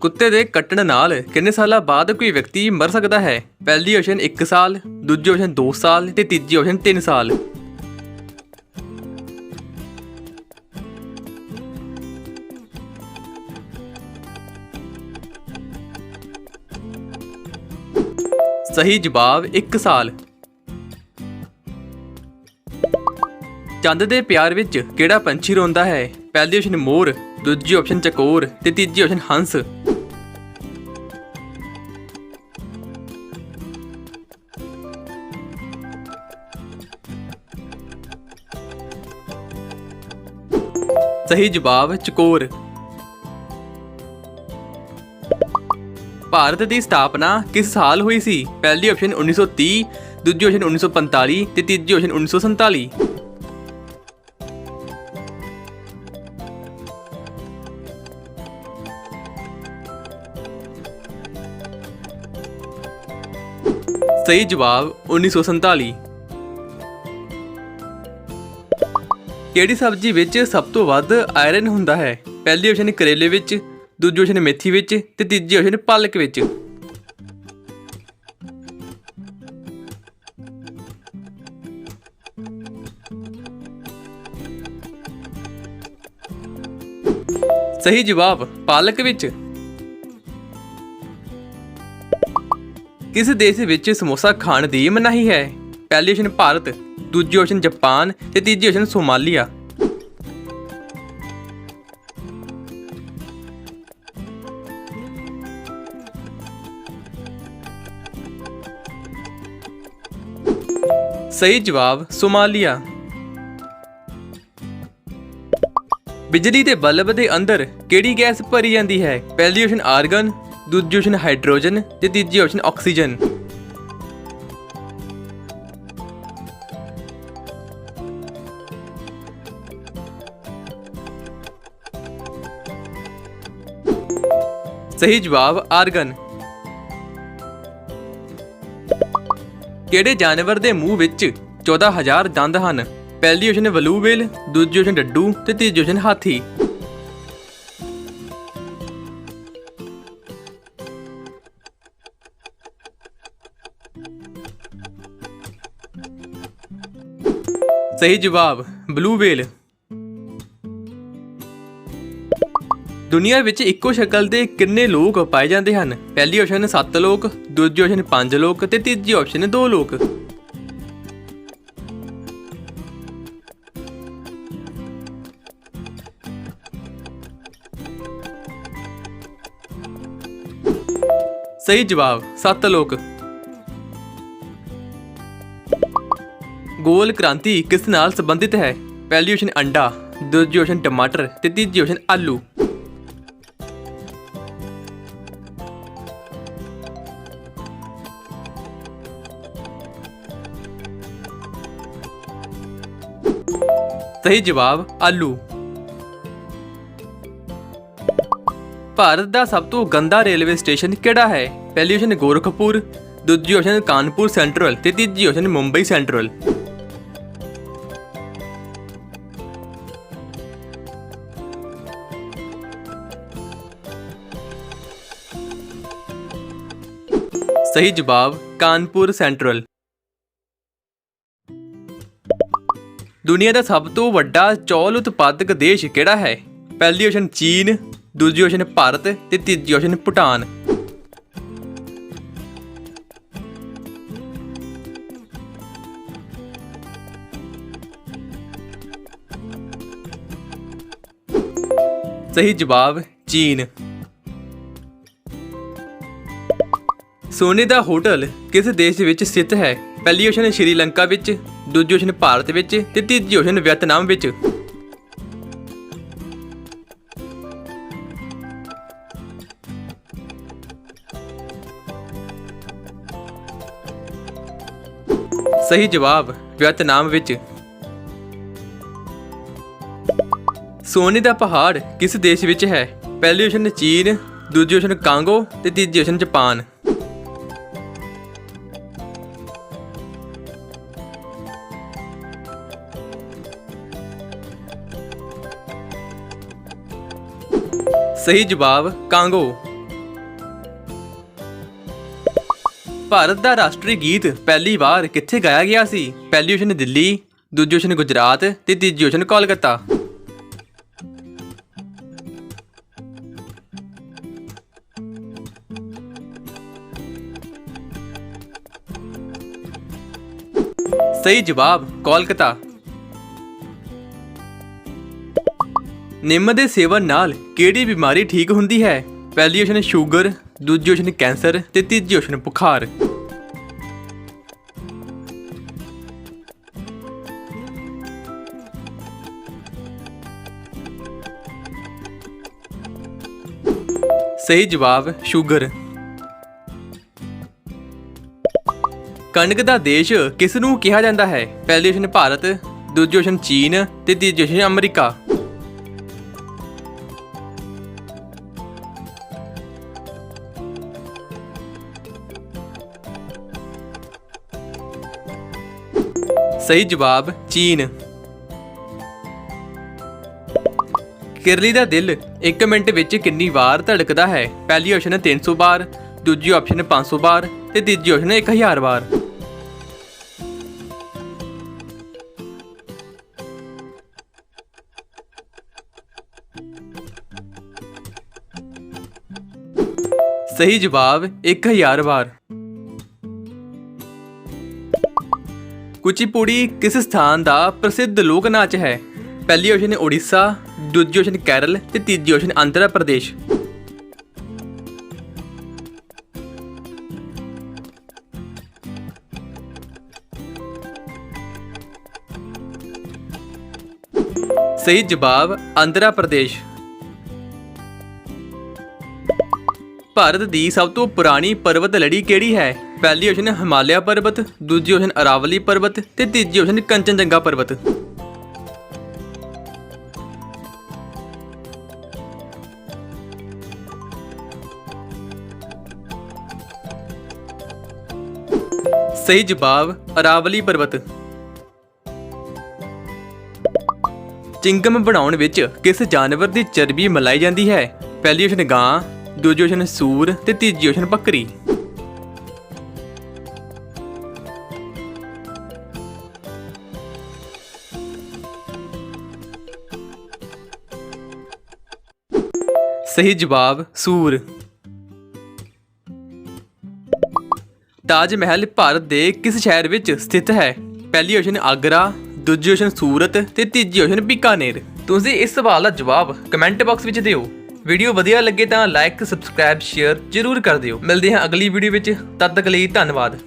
ਕੁੱਤੇ ਦੇ ਕੱਟਣ ਨਾਲ ਕਿੰਨੇ ਸਾਲਾਂ ਬਾਅਦ ਕੋਈ ਵਿਅਕਤੀ ਮਰ ਸਕਦਾ ਹੈ? ਪਹਿਲੀ ਆਪਸ਼ਨ 1 ਸਾਲ, ਦੂਜੀ ਆਪਸ਼ਨ 2 ਸਾਲ ਤੇ ਤੀਜੀ ਆਪਸ਼ਨ 3 ਸਾਲ। ਸਹੀ ਜਵਾਬ 1 ਸਾਲ। ਚੰਦ ਦੇ ਪਿਆਰ ਵਿੱਚ ਕਿਹੜਾ ਪੰਛੀ ਰੋਂਦਾ ਹੈ? ਪਹਿਲੀ ਆਪਸ਼ਨ ਮੋਰ ਦੂਜੀ ਆਪਸ਼ਨ ਚਕੋਰ ਤੇ ਤੀਜੀ ਆਪਸ਼ਨ ਹੰਸ। ਸਹੀ ਜਵਾਬ ਚਕੋਰ ਭਾਰਤ ਦੀ ਸਥਾਪਨਾ ਕਿਸ ਸਾਲ ਹੋਈ ਸੀ? ਪਹਿਲੀ ਆਪਸ਼ਨ 1930 ਦੂਜੀ ਆਪਸ਼ਨ 1945 ਤੇ ਤੀਜੀ ਆਪਸ਼ਨ 1947 ਸਹੀ ਜਵਾਬ 1947 ਕਿਹੜੀ ਸਬਜ਼ੀ ਵਿੱਚ ਸਭ ਤੋਂ ਵੱਧ ਆਇਰਨ ਹੁੰਦਾ ਹੈ? ਪਹਿਲੀ ਆਪਸ਼ਨ ਕਰੇਲੇ ਵਿੱਚ, ਦੂਜੀ ਆਪਸ਼ਨ ਮੇਥੀ ਵਿੱਚ ਤੇ ਤੀਜੀ ਆਪਸ਼ਨ ਪਾਲਕ ਵਿੱਚ। ਸਹੀ ਜਵਾਬ ਪਾਲਕ ਵਿੱਚ। ਕਿਸ ਦੇਸ਼ ਵਿੱਚ ਸਮੋਸਾ ਖਾਣ ਦੀ ਮਨਾਹੀ ਹੈ? ਪਹਿਲੀ ਆਪਸ਼ਨ ਭਾਰਤ, ਦੂਜੀ ਆਪਸ਼ਨ ਜਾਪਾਨ ਤੇ ਤੀਜੀ ਆਪਸ਼ਨ ਸੋਮਾਲੀਆ। ਸਹੀ ਜਵਾਬ, ਸੋਮਾਲੀਆ। ਬਿਜਲੀ ਦੇ ਬਲਬ ਦੇ ਅੰਦਰ ਕਿਹੜੀ ਗੈਸ ਭਰੀ ਜਾਂਦੀ ਹੈ? ਪਹਿਲੀ ਆਪਸ਼ਨ ਆਰਗਨ ਦੂਜੀ ਆਪਸ਼ਨ ਹਾਈਡਰੋਜਨ ਤੇ ਤੀਜੀ ਆਪਸ਼ਨ ਆਕਸੀਜਨ। ਸਹੀ ਜਵਾਬ ਆਰਗਨ। ਕਿਹੜੇ ਜਾਨਵਰ ਦੇ ਮੂੰਹ ਵਿੱਚ 14000 ਦੰਦ ਹਨ? ਪਹਿਲੀ ਆਪਸ਼ਨ ਬਲੂਵੇਲ ਦੂਜੀ ਆਪਸ਼ਨ ਡੱਡੂ ਤੇ ਤੀਜੀ ਆਪਸ਼ਨ ਹਾਥੀ। ਸਹੀ ਜਵਾਬ ਬਲੂ ਵੇਲ ਦੁਨੀਆ ਵਿੱਚ ਇੱਕੋ ਸ਼ਕਲ ਦੇ ਕਿੰਨੇ ਲੋਕ ਪਾਏ ਜਾਂਦੇ ਹਨ? ਪਹਿਲੀ ਆਪਸ਼ਨ 7 ਲੋਕ, ਦੂਜੀ ਆਪਸ਼ਨ 5 ਲੋਕ ਤੇ ਤੀਜੀ ਆਪਸ਼ਨ 2 ਲੋਕ। ਸਹੀ ਜਵਾਬ 7 ਲੋਕ। ਗੋਲ ਕ੍ਰਾਂਤੀ ਕਿਸ ਨਾਲ ਸੰਬੰਧਿਤ ਹੈ? ਪਹਿਲੀ ਆਪਸ਼ਨ ਅੰਡਾ, ਦੂਜੀ ਆਪਸ਼ਨ ਟਮਾਟਰ ਤੇ ਤੀਜੀ ਆਪਸ਼ਨ ਆਲੂ। ਸਹੀ ਜਵਾਬ, ਆਲੂ। ਭਾਰਤ ਦਾ ਸਭ ਤੋਂ ਗੰਦਾ ਰੇਲਵੇ ਸਟੇਸ਼ਨ ਕਿਹੜਾ ਹੈ? ਪਹਿਲੀ ਆਪਸ਼ਨ ਗੋਰਖਪੁਰ, ਦੂਜੀ ਆਪਸ਼ਨ ਕਾਨਪੁਰ ਸੈਂਟਰਲ ਤੇ ਤੀਜੀ ਆਪਸ਼ਨ ਮੁੰਬਈ ਸੈਂਟਰਲ। ਸਹੀ ਜਵਾਬ, ਕਾਨਪੁਰ ਸੈਂਟਰਲ। ਦੁਨੀਆ ਦਾ ਸਭ ਤੋਂ ਵੱਡਾ ਚੌਲ ਉਤਪਾਦਕ ਦੇਸ਼ ਕਿਹੜਾ ਹੈ? ਪਹਿਲੀ ਆਪਸ਼ਨ ਚੀਨ, ਦੂਜੀ ਆਪਸ਼ਨ ਭਾਰਤ ਤੇ ਤੀਜੀ ਆਪਸ਼ਨ ਭੂਟਾਨ। ਸਹੀ ਜਵਾਬ, ਚੀਨ। ਸੋਨੇ ਦਾ ਹੋਟਲ ਕਿਸ ਦੇਸ਼ ਵਿੱਚ ਸਥਿਤ ਹੈ? ਪਹਿਲੀ ਆਪਸ਼ਨ ਸ਼੍ਰੀਲੰਕਾ ਵਿੱਚ, ਦੂਜੀ ਆਪਸ਼ਨ ਭਾਰਤ ਵਿੱਚ ਤੇ ਤੀਜੀ ਆਪਸ਼ਨ ਵੀਅਤਨਾਮ ਵਿੱਚ। ਸਹੀ ਜਵਾਬ, ਵੀਅਤਨਾਮ ਵਿੱਚ। ਸੋਨੇ ਦਾ ਪਹਾੜ ਕਿਸ ਦੇਸ਼ ਵਿੱਚ ਹੈ? ਪਹਿਲੀ ਆਪਸ਼ਨ ਚੀਨ, ਦੂਜੀ ਆਪਸ਼ਨ ਕਾਂਗੋ ਤੇ ਤੀਜੀ ਆਪਸ਼ਨ ਜਾਪਾਨ। ਸਹੀ ਜਵਾਬ, ਕਾਂਗੋ। ਭਾਰਤ ਦਾ ਰਾਸ਼ਟਰੀ ਗੀਤ ਪਹਿਲੀ ਵਾਰ ਕਿੱਥੇ ਗਾਇਆ ਗਿਆ ਸੀ? ਪਹਿਲੀ ਓਸ਼ਨ ਦਿੱਲੀ, ਦੂਜੀ ਓਸ਼ਨ ਗੁਜਰਾਤ ਤੇ ਤੀਜੀ ਓਸ਼ਨ ਕੋਲਕਾਤਾ। ਸਹੀ ਜਵਾਬ, ਕੋਲਕਾਤਾ। ਨਿੰਮ ਦੇ ਸੇਵਨ ਨਾਲ ਕਿਹੜੀ ਬਿਮਾਰੀ ਠੀਕ ਹੁੰਦੀ ਹੈ? ਪਹਿਲੀ ਓਸ਼ਨ ਸ਼ੂਗਰ ਦੂਜੀ ਓਸ਼ਨ ਕੈਂਸਰ ਤੇ ਤੀਜੀ ਓਸ਼ਨ ਬੁਖਾਰ। ਸਹੀ ਜਵਾਬ ਸ਼ੂਗਰ ਕਣਕ ਦਾ ਦੇਸ਼ ਕਿਸ ਨੂੰ ਕਿਹਾ ਜਾਂਦਾ ਹੈ? ਪਹਿਲੀ ਓਸ਼ਨ ਭਾਰਤ, ਦੂਜੀ ਓਸ਼ਨ ਚੀਨ ਤੇ ਤੀਜੀ ਓਸ਼ਨ ਅਮਰੀਕਾ। ਸਹੀ ਜਵਾਬ, ਚੀਨ। ਕਿਰਲੀ ਦਾ ਦਿਲ 1 ਮਿੰਟ ਵਿੱਚ ਕਿੰਨੀ ਵਾਰ ਧੜਕਦਾ ਹੈ? ਪਹਿਲੀ ਆਪਸ਼ਨ 300 ਵਾਰ ਦੂਜੀ ਆਪਸ਼ਨ 500 ਵਾਰ ਤੇ ਤੀਜੀ ਆਪਸ਼ਨ 1000 ਵਾਰ ਸਹੀ ਜਵਾਬ 1000 ਵਾਰ ਕੁਚੀਪੁੜੀ ਕਿਸ ਸਥਾਨ ਦਾ ਪ੍ਰਸਿੱਧ ਲੋਕ ਨਾਚ ਹੈ? ਪਹਿਲੀ ਓਸ਼ਨ ਓਡੀਸ਼ਾ, ਦੂਜੀ ਓਸ਼ਨ ਕੇਰਲ ਤੇ ਤੀਜੀ ਓਸ਼ਨ ਆਂਧਰਾ ਪ੍ਰਦੇਸ਼। ਸਹੀ ਜਵਾਬ, ਆਂਧਰਾ ਪ੍ਰਦੇਸ਼। ਭਾਰਤ ਦੀ ਸਭ ਤੋਂ ਪੁਰਾਣੀ ਪਰਬਤ ਲੜੀ ਕਿਹੜੀ ਹੈ? ਪਹਿਲੀ ਓਸ਼ਨ ਹਿਮਾਲਿਆ ਪਰਬਤ, ਦੂਜੀ ਓਸ਼ਨ ਅਰਾਵਲੀ ਪਰਬਤ ਤੇ ਤੀਜੀ ਓਸ਼ਨ ਕੰਚਨਜੰਗਾ ਪਰਬਤ। ਸਹੀ ਜਵਾਬ, ਅਰਾਵਲੀ ਪਰਬਤ। ਚਿੰਗਮ ਬਣਾਉਣ ਵਿੱਚ ਕਿਸ ਜਾਨਵਰ ਦੀ ਚਰਬੀ ਮਲਾਈ ਜਾਂਦੀ ਹੈ? ਪਹਿਲੀ ਓਸ਼ਨ ਗਾਂ, ਦੂਜੀ ਓਸ਼ਨ ਸੂਰ ਤੇ ਤੀਜੀ ਓਸ਼ਨ ਬੱਕਰੀ। ਸਹੀ ਜਵਾਬ, ਸੂਰ। ਤਾਜ ਮਹਿਲ ਭਾਰਤ ਦੇ ਕਿਸ ਸ਼ਹਿਰ ਵਿੱਚ ਸਥਿਤ ਹੈ? ਪਹਿਲੀ ਓਸ਼ਨ ਆਗਰਾ, ਦੂਜੀ ਓਸ਼ਨ ਸੂਰਤ ਤੇ ਤੀਜੀ ਓਸ਼ਨ ਬੀਕਾਨੇਰ। ਤੁਸੀਂ ਇਸ ਸਵਾਲ ਦਾ ਜਵਾਬ ਕਮੈਂਟ ਬਾਕਸ ਵਿੱਚ ਦਿਓ। ਵੀਡੀਓ ਵਧੀਆ ਲੱਗੇ ਤਾਂ ਲਾਈਕ, ਸਬਸਕ੍ਰਾਈਬ, ਸ਼ੇਅਰ ਜ਼ਰੂਰ ਕਰ ਦਿਓ। ਮਿਲਦੇ ਹਾਂ ਅਗਲੀ ਵੀਡੀਓ ਵਿੱਚ। ਤਦ ਤੱਕ ਲਈ ਧੰਨਵਾਦ।